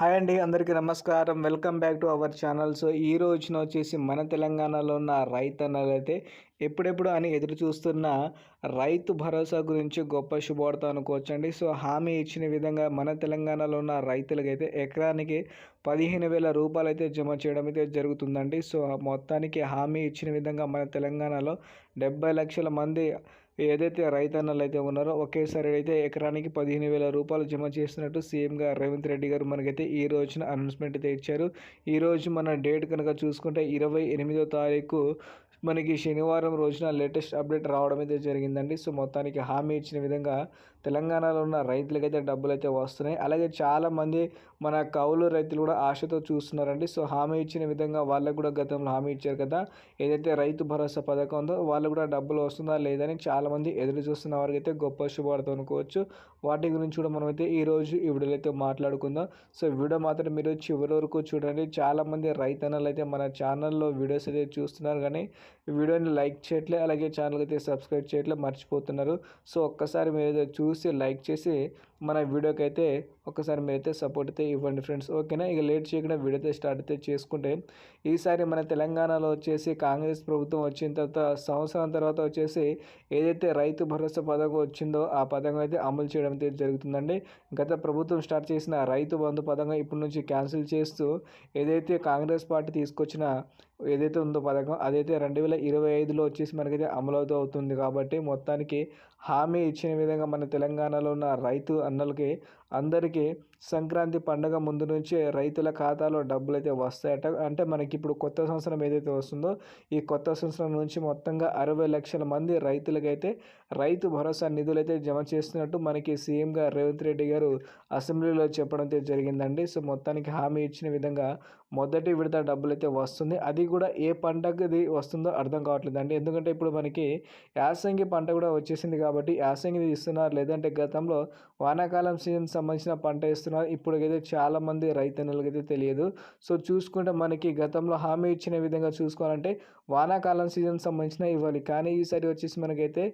Hi అండి అందరికీ నమస్కారం. Welcome back to our channel. So ఈ రోజున వచ్చేసి మన తెలంగాణలో ఉన్న రైతన్నలైతే ఎప్పుడెప్పుడు అని ఎదురు చూస్తున్న రైతు భరోసా గురించి గొప్ప శుభవార్త అనుకోవచ్చండి. సో హామీ ఇచ్చిన విధంగా మన తెలంగాణలో ఉన్న రైతులకైతే ఎకరానికి పదిహేను వేల రూపాయలు అయితే జమ చేయడం అయితే జరుగుతుందండి. సో మొత్తానికి హామీ ఇచ్చిన విధంగా మన తెలంగాణలో డెబ్బై లక్షల మంది ఏదైతే రైతన్నలు అయితే ఉన్నారో ఒకేసారి అయితే ఎకరానికి పదిహేను వేల రూపాయలు జమ చేస్తున్నట్టు సీఎంగా రేవంత్ రెడ్డి గారు మనకైతే ఈ రోజున అనౌన్స్మెంట్ అయితే ఇచ్చారు. ఈరోజు మన డేట్ కనుక చూసుకుంటే ఇరవై ఎనిమిదో తారీఖు మనకి శనివారం రోజున లేటెస్ట్ అప్డేట్ రావడం అయితే జరిగిందండి. సో మొత్తానికి హామీ ఇచ్చిన విధంగా తెలంగాణలో ఉన్న రైతులకైతే డబ్బులు అయితే వస్తున్నాయి. అలాగే చాలామంది మన కౌలు రైతులు కూడా ఆశతో చూస్తున్నారండి. సో హామీ ఇచ్చిన విధంగా వాళ్ళకు కూడా గతంలో హామీ ఇచ్చారు కదా. ఏదైతే రైతు భరోసా పథకం ఉందో వాళ్ళు కూడా డబ్బులు వస్తుందా లేదని చాలామంది ఎదురు చూస్తున్న వారికి అయితే గొప్ప శుభవార్త అనుకోవచ్చు. వాటి గురించి కూడా మనమైతే ఈరోజు ఈ వీడియోలో అయితే మాట్లాడుకుందాం. సో వీడియో మాత్రం మీరు చివరి వరకు చూడండి. చాలామంది రైతన్నలు అయితే మన ఛానల్లో వీడియోస్ అయితే చూస్తున్నారు కానీ వీడియోని లైక్ చేయట్లే అలాగే ఛానల్కి అయితే సబ్స్క్రైబ్ చేయట్లే మర్చిపోతున్నారు. సో ఒక్కసారి మీరు చూసి లైక్ చేసి మన వీడియోకి అయితే ఒకసారి మీరైతే సపోర్ట్ అయితే ఇవ్వండి ఫ్రెండ్స్. ఓకేనా? ఇక లేట్ చేయకుండా వీడియో అయితే స్టార్ట్ అయితే చేసుకుంటే ఈసారి మన తెలంగాణలో వచ్చేసి కాంగ్రెస్ ప్రభుత్వం వచ్చిన తర్వాత సంవత్సరం తర్వాత వచ్చేసి ఏదైతే రైతు భరోసా పథకం వచ్చిందో ఆ పథకం అయితే అమలు చేయడం అయితే జరుగుతుందండి. గత ప్రభుత్వం స్టార్ట్ చేసిన రైతు బంధు పథకం ఇప్పటి నుంచి క్యాన్సిల్ చేస్తూ ఏదైతే కాంగ్రెస్ పార్టీ తీసుకొచ్చిన ఏదైతే ఉందో పథకం అదైతే రెండు వేల ఇరవై ఐదులో వచ్చేసి మనకైతే అమలవుతూ అవుతుంది కాబట్టి మొత్తానికి హామీ ఇచ్చిన విధంగా మన తెలంగాణలో ఉన్న రైతు అన్నలకి అందరికీ సంక్రాంతి పండుగ ముందు నుంచే రైతుల ఖాతాలో డబ్బులు అయితే వస్తాయట. అంటే మనకి ఇప్పుడు కొత్త సంవత్సరం ఏదైతే వస్తుందో ఈ కొత్త సంవత్సరం నుంచి మొత్తంగా అరవై లక్షల మంది రైతులకైతే రైతు భరోసా నిధులు అయితే జమ చేస్తున్నట్టు మనకి సీఎంగా రేవంత్ రెడ్డి గారు అసెంబ్లీలో చెప్పడం అయితే జరిగిందండి. సో మొత్తానికి హామీ ఇచ్చిన విధంగా మొదటి విడత డబ్బులు అయితే వస్తుంది. అది కూడా ఏ పండగది వస్తుందో అర్థం కావట్లేదు అండి ఎందుకంటే ఇప్పుడు మనకి యాసంగి పంట కూడా వచ్చేసింది కాబట్టి యాసంగి ఇస్తున్నారు. లేదంటే గతంలో వానాకాలం సీజన్ సంబంధించిన పంట ఇస్తున్నారు ఇప్పటికైతే చాలామంది అయితే తెలియదు. సో చూసుకుంటే మనకి గతంలో హామీ ఇచ్చిన విధంగా చూసుకోవాలంటే వానాకాలం సీజన్ సంబంధించిన ఇవ్వాలి. కానీ ఈసారి వచ్చేసి మనకైతే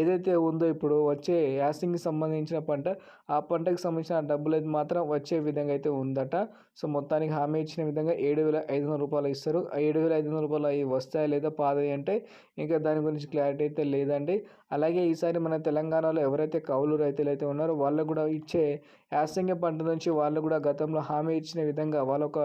ఏదైతే ఉందో ఇప్పుడు వచ్చే యాసింగ్కి సంబంధించిన పంట ఆ పంటకు సంబంధించిన డబ్బులు అయితే మాత్రం వచ్చే విధంగా అయితే ఉందట. సో మొత్తానికి హామీ ఇచ్చిన విధంగా ఏడు వేల ఐదు వందల రూపాయలు ఇస్తారు. ఏడు వేల ఐదు వందల రూపాయలు అవి వస్తాయా లేదా పాదాయి అంటే ఇంకా దాని గురించి క్లారిటీ అయితే లేదండి. అలాగే ఈసారి మన తెలంగాణలో ఎవరైతే కౌలు రైతులు అయితే ఉన్నారో వాళ్ళకు కూడా ఇచ్చే యాసంగి పంట నుంచి వాళ్ళు కూడా గతంలో హామీ ఇచ్చిన విధంగా వాళ్ళొక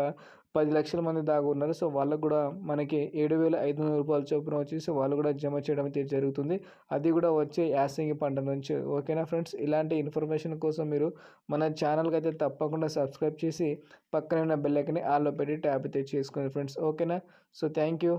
పది లక్షల మంది దాకా ఉన్నారు. సో వాళ్ళకు కూడా మనకి ఏడు వేల ఐదు వందల రూపాయలు చొప్పున వచ్చేసి వాళ్ళు కూడా జమ చేయడం అయితే జరుగుతుంది. అది కూడా వచ్చే యాసంగి పంట నుంచి. ఓకేనా ఫ్రెండ్స్? ఇలాంటి ఇన్ఫర్మేషన్ కోసం మీరు మన ఛానల్కి అయితే తప్పకుండా సబ్స్క్రైబ్ చేసి పక్కన ఉన్న బెల్లైకని ఆల్లో పెట్టి ట్యాప్ అయితే చేసుకోండి ఫ్రెండ్స్. ఓకేనా? So thank you.